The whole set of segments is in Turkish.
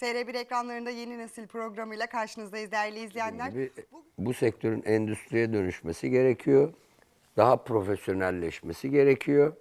TR1 ekranlarında yeni nesil programıyla karşınızdayız değerli izleyenler. gibi bu sektörün endüstriye dönüşmesi gerekiyor. Daha profesyonelleşmesi gerekiyor.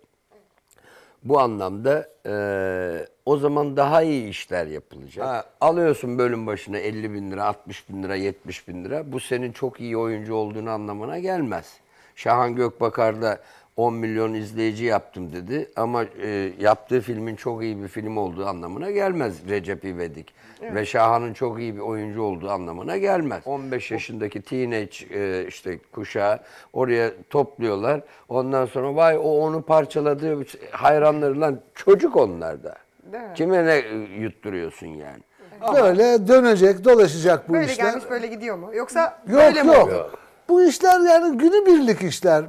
Bu anlamda eee, o zaman daha iyi işler yapılacak. Ha, alıyorsun bölüm başına 50 bin lira, 60 bin lira, 70 bin lira. Bu senin çok iyi oyuncu olduğunu anlamına gelmez. Şahan Gökbakar da 10 milyon izleyici yaptım dedi ama e, yaptığı filmin çok iyi bir film olduğu anlamına gelmez Recep İvedik. Ve Şahan'ın çok iyi bir oyuncu olduğu anlamına gelmez. 15 yaşındaki teenage e, işte kuşağı oraya topluyorlar. Ondan sonra vay o onu parçaladı hayranları lan çocuk onlar da. Mi? Kime ne e, yutturuyorsun yani? Böyle dönecek, dolaşacak bu Böyle işler. gelmiş böyle gidiyor mu? Yoksa Yok böyle mi yok. oluyor? Bu işler yani günübirlik işler.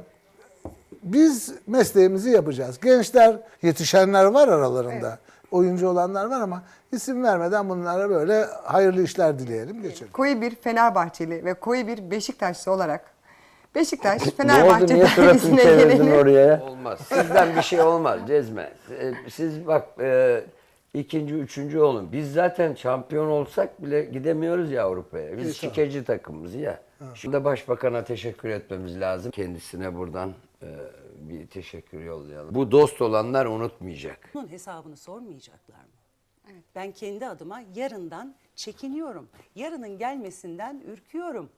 Biz mesleğimizi yapacağız. Gençler, yetişenler var aralarında. Oyuncu olanlar var ama isim vermeden bunlara böyle hayırlı işler dileyelim geçelim. Koyu bir Fenerbahçeli ve koyu bir Beşiktaşlı olarak Beşiktaş Ne oldu? Fenerbahçe suratını çevirdin gelelim. oraya? Olmaz. Sizden bir şey olmaz Cezme. Ee, Siz bak e, ikinci, üçüncü olun. Biz zaten şampiyon olsak bile gidemiyoruz ya Avrupa'ya. Biz şikeci takımız ya. Şimdi başbakana teşekkür etmemiz lazım. Kendisine buradan bir teşekkür yollayalım. Bu dost olanlar unutmayacak. Bunun hesabını sormayacaklar mı? Ben kendi adıma yarından çekiniyorum. Yarının gelmesinden ürküyorum.